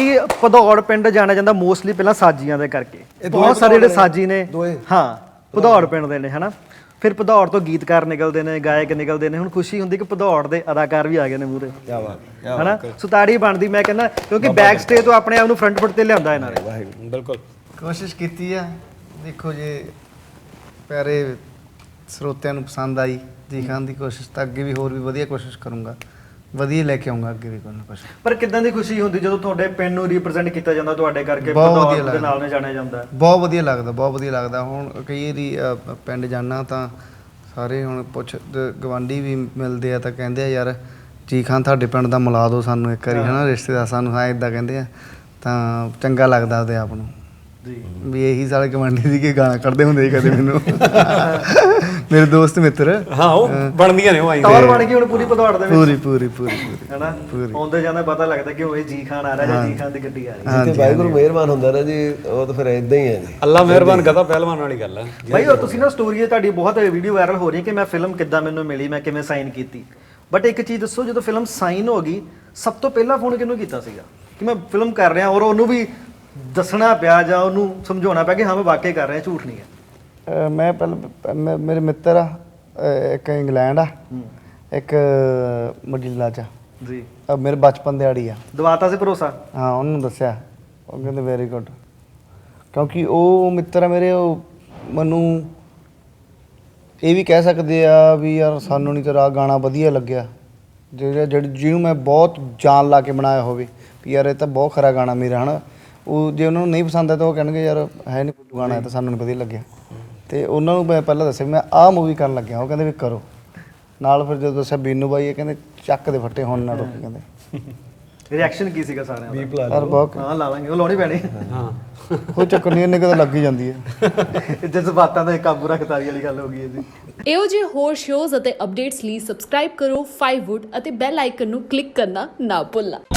ਕਿ ਭਦੌੜ ਪਿੰਡ ਜਾਣਿਆ ਜਾਂਦਾ ਮੋਸਟਲੀ ਪਹਿਲਾਂ ਸਾਜੀਆਂ ਦੇ ਕਰਕੇ। ਇਹ ਬਹੁਤ ਸਾਰੇ ਜਿਹੜੇ ਸਾਜੀ ਨੇ? ਹਾਂ ਭਦੌੜ ਪਿੰਡ ਦੇ ਨੇ ਹਨਾ? ਫਿਰ ਭਦੌੜ ਤੋਂ ਗੀਤਕਾਰ ਨਿਕਲਦੇ ਨੇ ਗਾਇਕ ਨਿਕਲਦੇ ਨੇ ਹੁਣ ਖੁਸ਼ੀ ਹੁੰਦੀ ਕਿ ਭਦੌੜ ਦੇ ਅਦਾਕਾਰ ਵੀ ਆ ਗਏ ਨੇ ਮੂਰੇ ਕੀ ਬਾਤ ਕੀ ਬਾਤ ਹਨਾ ਸੁਤਾੜੀ ਬਣਦੀ ਮੈਂ ਕਹਿੰਦਾ ਕਿਉਂਕਿ ਬੈਕ ਸਟੇਜ ਤੋਂ ਆਪਣੇ ਆਪ ਨੂੰ ਫਰੰਟ ਫੁੱਟ ਤੇ ਲਿਆਂਦਾ ਇਹਨਾਂ ਨੇ। ਵਾਹਿਗੁਰੂ ਬਿਲਕੁਲ। ਕੋਸ਼ਿਸ਼ ਕੀਤੀ ਆ। ਦੇਖੋ ਜੇ ਪਿਆਰੇ ਸਰੋਤਿਆਂ ਨੂੰ ਪਸੰਦ ਆਈ ਜੀ ਖਾਨ ਦੀ ਕੋਸ਼ਿਸ਼ ਤਾਂ ਅੱਗੇ ਵੀ ਹੋਰ ਵੀ ਵਧੀਆ ਕੋਸ਼ਿਸ਼ ਕਰੂੰਗਾ। ਵਧੀਆ ਲੈ ਕੇ ਆਉਂਗਾ ਅੱਗੇ ਵੀ ਕੋਈ ਨਾ ਕੁਛ। ਪਰ ਕਿਦਾਂ ਦੀ ਖੁਸ਼ੀ ਹੁੰਦੀ ਜਦੋਂ ਤੁਹਾਡੇ ਪਿੰਡ ਨੂੰ ਰਿਪਰੈਜ਼ੈਂਟ ਕੀਤਾ ਜਾਂਦਾ ਤੁਹਾਡੇ ਕਰਕੇ ਬਹੁਤ ਵਧੀਆ ਦੇ ਲੱਗਦਾ। ਨਾਲ ਨੇ ਜਾਣਿਆ ਜਾਂਦਾ? ਹੈ। ਬਹੁਤ ਵਧੀਆ ਲੱਗਦਾ ਬਹੁਤ ਵਧੀਆ ਲੱਗਦਾ। ਹੁਣ ਕਈ ਵਾਰੀ ਅ, ਪਿੰਡ ਜਾਣਾ ਤਾਂ ਸਾਰੇ ਹੁਣ ਪੁੱਛ ਦ- ਗਵਾਂਢੀ ਵੀ ਮਿਲਦੇ ਆ ਤਾਂ ਕਹਿੰਦੇ ਆ ਯਾਰ ਜੀ ਖਾਨ ਤੁਹਾਡੇ ਪਿੰਡ ਦਾ ਮਿਲਾ ਦਿਓ ਸਾਨੂੰ ਇੱਕ ਵਾਰੀ ਹਨਾ? ਰਿਸ਼ਤੇਦਾਰ ਸਾਨੂੰ ਹਾਂ ਇਦਾਂ ਕਹਿੰਦੇ ਆ। ਤਾਂ ਚੰਗਾ ਲੱਗਦਾ ਉਹਦੇ ਆਪ ਨੂੰ। ਜੀ। ਵੀ ਇਹੀ ਸਾਲੇ ਗਵਾਂਢੀ ਦੀ ਕੀ ਗਾਣਾ ਕੱਢਦੇ ਹੁੰਦੇ ਸੀ ਕਦੇ ਮੈਨੂੰ। ਮੇਰੇ ਦੋਸਤ ਮਿੱਤਰ। ਹਾਂ ਉਹ ਬਣਦੀਆਂ ਨੇ ਉਹ ਆਈ ਟੌਰ ਬਣ ਗਈ ਹੁਣ ਪੂਰੀ ਭਦੌੜ ਦੇ ਵਿੱਚ। ਪੂਰੀ ਪੂਰੀ ਪੂਰੀ ਹਨਾ। ਆਉਂਦੇ ਜਾਂਦੇ ਪਤਾ ਲੱਗਦਾ ਕਿ ਉਹ ਜੀ ਖਾਨ ਆ ਰਿਹਾ ਜਾਂ ਜੀ ਖਾਨ ਦੀ ਗੱਡੀ ਆ ਰਹੀ ਜਿੱਥੇ ਵਾਹਿਗੁਰੂ ਮਿਹਰਬਾਨ ਹੁੰਦਾ ਨਾ ਜੀ ਉਹ ਤਾਂ ਫਿਰ ਇਦਾਂ ਹੀ ਹੈ ਜੀ। ਅੱਲਾ ਮਿਹਰਬਾਨ ਕਰਦਾ ਪਹਿਲਵਾਨ ਵਾਲੀ ਗੱਲ ਹੈ ਭਾਈ ਉਹ ਤੁਸੀਂ ਨਾ ਸਟੋਰੀ ਤੁਹਾਡੀ ਬਹੁਤ ਵੀਡੀਓ ਵਾਇਰਲ ਹੋ ਰਹੀ ਹੈ ਕਿ ਮੈਂ ਫਿਲਮ ਕਿੱਦਾਂ ਮੈਨੂੰ ਮਿਲੀ ਮੈਂ ਕਿਵੇਂ ਸਾਈਨ ਕੀਤੀ। ਬਟ ਇੱਕ ਚੀਜ਼ ਦੱਸੋ ਜਦੋਂ ਫਿਲਮ ਸਾਈਨ ਹੋ ਗਈ ਸਭ ਤੋਂ ਪਹਿਲਾਂ ਫੋਨ ਕਿਹਨੂੰ ਕੀਤਾ ਸੀਗਾ? ਕਿ ਮੈਂ ਫਿਲਮ ਕਰ ਰਿਹਾ ਔਰ ਉਹਨੂੰ ਵੀ ਦੱਸਣਾ ਪਿਆ ਜਾਂ ਉਹਨੂੰ ਸਮਝਾਉਣਾ ਪਿਆ ਕਿ ਹਾਂ ਮੈਂ ਵਾਕਈ ਕਰ ਰਿਹਾ ਝੂਠ ਨਹੀਂ ਹੈ। ਅਹ ਮੈਂ ਪਹਿਲਾਂ ਮੈਂ- ਮੇਰੇ ਮਿੱਤਰ ਆ ਅਹ ਇੱਕ ਇੰਗਲੈਂਡ ਆ ਇੱਕ ਮਡੀਲਾ ਚ ਆ। ਜੀ। ਅਹ ਮੇਰੇ ਬਚਪਨ ਦੇ ਆੜੀ ਆ। ਦਵਾਤਾ ਸੀ ਭਰੋਸਾ? ਹਾਂ ਉਹਨੂੰ ਦੱਸਿਆ। ਉਹ ਕਹਿੰਦੇ ਵੈਰੀ ਗੁੱਡ ਕਿਉਂਕਿ ਉਹ ਮਿੱਤਰ ਆ ਮੇਰੇ ਉਹ ਮੈਨੂੰ ਇਹ ਵੀ ਕਹਿ ਸਕਦੇ ਆ ਵੀ ਯਾਰ ਸਾਨੂੰ ਨਹੀਂ ਤੇਰਾ ਗਾਣਾ ਵਧੀਆ ਲੱਗਿਆ। ਜਿਹੜਾ ਜਿਹੜੀ ਜਿਹਨੂੰ ਮੈਂ ਬਹੁਤ ਜਾਨ ਲਾ ਕੇ ਬਣਾਇਆ ਹੋਵੇ ਵੀ ਯਾਰ ਇਹ ਤਾਂ ਬਹੁਤ ਖਰਾ ਗਾਣਾ ਮੇਰਾ ਹਨਾ। ਉਹ ਜੇ ਉਹਨਾਂ ਨੂੰ ਨਹੀਂ ਪਸੰਦ ਆ ਤਾਂ ਉਹ ਕਹਿਣਗੇ ਯਾਰ ਹੈ ਨਹੀਂ ਕੋਈ ਗਾਣਾ ਇਹ ਤਾਂ ਸਾਨੂੰ ਨਹੀਂ ਵਧੀਆ ਲੱਗਿਆ। ਤੇ ਉਹਨਾਂ ਨੂੰ ਮੈਂ ਪਹਿਲਾਂ ਦੱਸਿਆ ਵੀ ਮੈਂ ਆਹ ਮੂਵੀ ਕਰਨ ਲੱਗਿਆ। ਉਹ ਕਹਿੰਦੇ ਵੀ ਕਰੋ। ਨਾਲ ਫਿਰ ਜਦੋਂ ਦੱਸਿਆ ਬੀਨੂ ਬਾਈ ਇਹ ਕਹਿੰਦੇ ਚੱਕ ਦੇ ਫੱਟੇ ਹੁਣ ਨਾ ਰੋਕੀ ਕਹਿੰਦੇ। ਰਿਐਕਸ਼ਨ ਕੀ ਸੀਗਾ ਸਾਰਿਆਂ ਦਾ? ਲਾ ਯਾਰ ਬਹੁਤ ਹਾਂ ਲਾਵਾਂਗੇ। ਉਹ ਲਾਉਣੀ ਪੈਣੀ। ਹਾਂ। ਕੋਈ ਚੱਕਰ ਨਹੀਂ ਇਹਨੇ ਕਦੇ ਲੱਗ ਹੀ ਜਾਂਦੀ ਹੈ। ਜਜ਼ਬਾਤਾਂ ਦਾ ਕਾਬੂ ਰੱਖਤਾਰੀ ਵਾਲੀ ਗੱਲ ਹੋ ਗਈ ਹੈ ਜੀ। ਇਹੋ ਜਿਹੇ ਹੋਰ ਸ਼ੋਜ਼ ਅਤੇ ਅਪਡੇਟਸ ਲਈ ਸਬਸਕ੍ਰਾਈਬ ਕਰੋ 5wood ਅਤੇ ਬੈਲ ਆਈਕਨ ਨੂੰ ਕਲਿੱਕ ਕਰਨਾ ਨਾ ਭੁੱਲਣਾ।